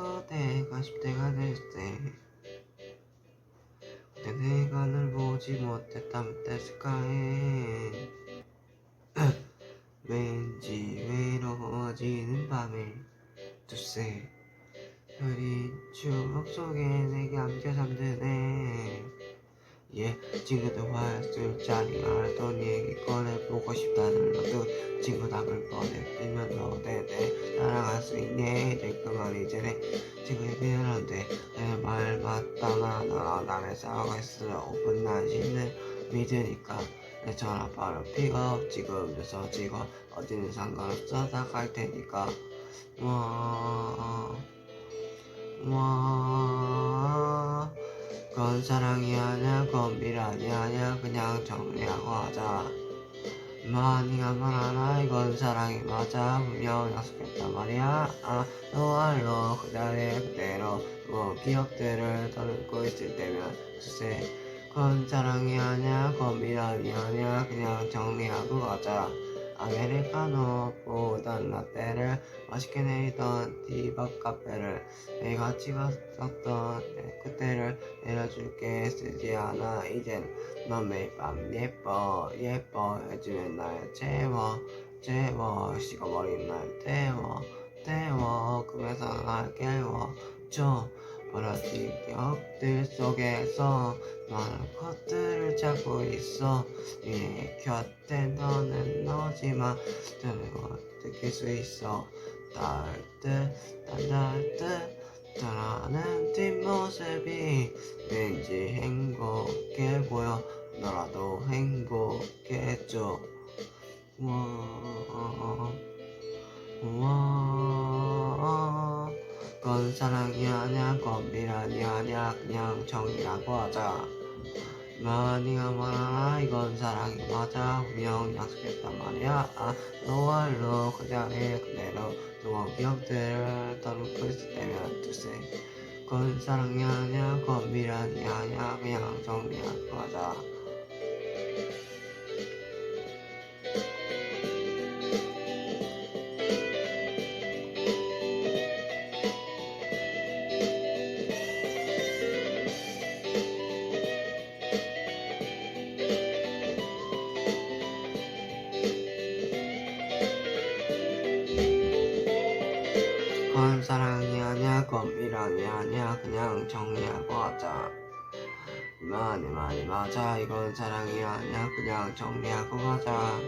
주도 내가 10대가 될 때 그때 내가 널 보지 못했다면 어땠을까 해. 왠지 외로워지는 밤에 두세 흐린 추억 속에 내게 안겨 잠드네 예, 친구들 화했을 자리 알았던 얘기 꺼내보고 싶다는 너도 친구 답을 꺼내기면 너 네네 따라갈 수 있네. 그만 이제 내 친구의 미안한데 내말 맞다 나 너랑 나를 싸우고 있어. 오픈 난 신을 믿으니까 내 전화 바로 픽업 지금 늦어 지금 어디는 상관없어. 다 갈 테니까. 와 와, 그건 사랑이 아니야, 그건 미련이 아니야, 그냥 정리하고 하자. 많이가 말하나, 이건 사랑이 맞아, 분명 약속했단 말이야. 아, 너와로 그 자리에 그대로 뭐 기억들을 더듬고 있을 때면 글쎄, 그건 사랑이 아니야, 그건 미련이 아니야, 그냥 정리하고 가자. 아메리카노 보던 라떼를 맛있게 내리던 디밥 카페를 내가 찍었었던 그때를 내려줄게 쓰지 않아. 이젠 넌 매일 밤 예뻐 예뻐 해주면 날 채워 채워 식어버린 날 태워 태워 꿈에서 날 깨워 줘 버려진 기억들 속에서 많은 것들을 찾고 있어. 네 곁에 너는 너지만 저는 느낄 수 있어? 닿을 듯닿을 듯 떠나는 뒷모습이 왠지 행복해 보여. 너라도 행복해져 와, 와, 그건 사랑이 아니야 그건 미련이 아니야 그냥 정이라고 하자. 많이가 말하나 이건 사랑이 맞아. 분명 약속했단 말이야. 아 너와로 그 자리에 그대로 좋은 기억들을 더듬고 있을 때면 두세. 그건 사랑이 아니야 그건 미련이 아니야 그냥 정리하고 하자 그건 사랑이 아니야 미련이 아니야 그냥 정리하고 하자. 많이 많이 맞아. 이건 사랑이 아니야 그냥 정리하고 가자